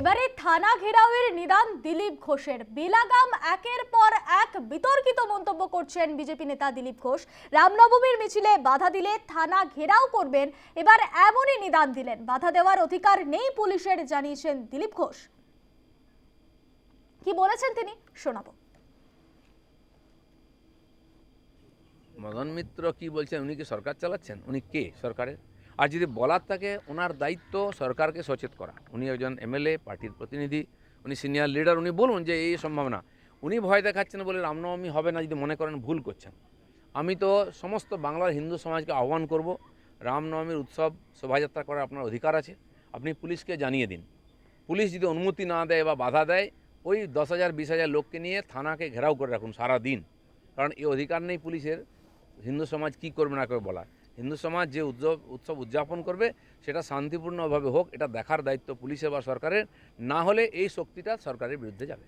এবারে থানা ঘেরাওয়ের নিদান দিলীপ ঘোষের। বেলাগাম একের পর এক বিতর্কিত মন্তব্য করছেন বিজেপি নেতা দিলীপ ঘোষ। রামনবমীর মিছিলে বাধা দিলে থানা ঘেরাও করবেন, এবার এমনই নিদান দিলেন। বাধা দেওয়ার অধিকার নেই পুলিশের, জানিয়েছেন দিলীপ ঘোষ। কি বলেছেন তিনি? শোনাবো। মদন মিত্র কি বলছেন? উনি কি সরকার চালাচ্ছেন? উনি কে? সরকারের? আর যদি বলার থাকে, ওনার দায়িত্ব সরকারকে সচেত করা। উনি একজন এমএলএ, পার্টির প্রতিনিধি, উনি সিনিয়র লিডার, উনি বলুন যে এই সম্ভাবনা। উনি ভয় দেখাচ্ছেন বলে রামনবমী হবে না যদি মনে করেন ভুল করছেন। আমি তো সমস্ত বাংলার হিন্দু সমাজকে আহ্বান করব, রামনবমীর উৎসব শোভাযাত্রা করার আপনার অধিকার আছে। আপনি পুলিশকে জানিয়ে দিন। পুলিশ যদি অনুমতি না দেয় বা বাধা দেয়, ওই দশ হাজার, বিশ হাজার লোককে নিয়ে থানাকে ঘেরাও করে রাখুন সারা দিন কারণ এই অধিকার নেই পুলিশের। হিন্দু সমাজ কি করবে না করবে বলা হিন্দু সমাজ যে উৎসব উৎসব উদযাপন করবে, সেটা শান্তিপূর্ণভাবে হোক, এটা দেখার দায়িত্ব পুলিশের বা সরকারের। না হলে এই শক্তিটা সরকারের বিরুদ্ধে যাবে।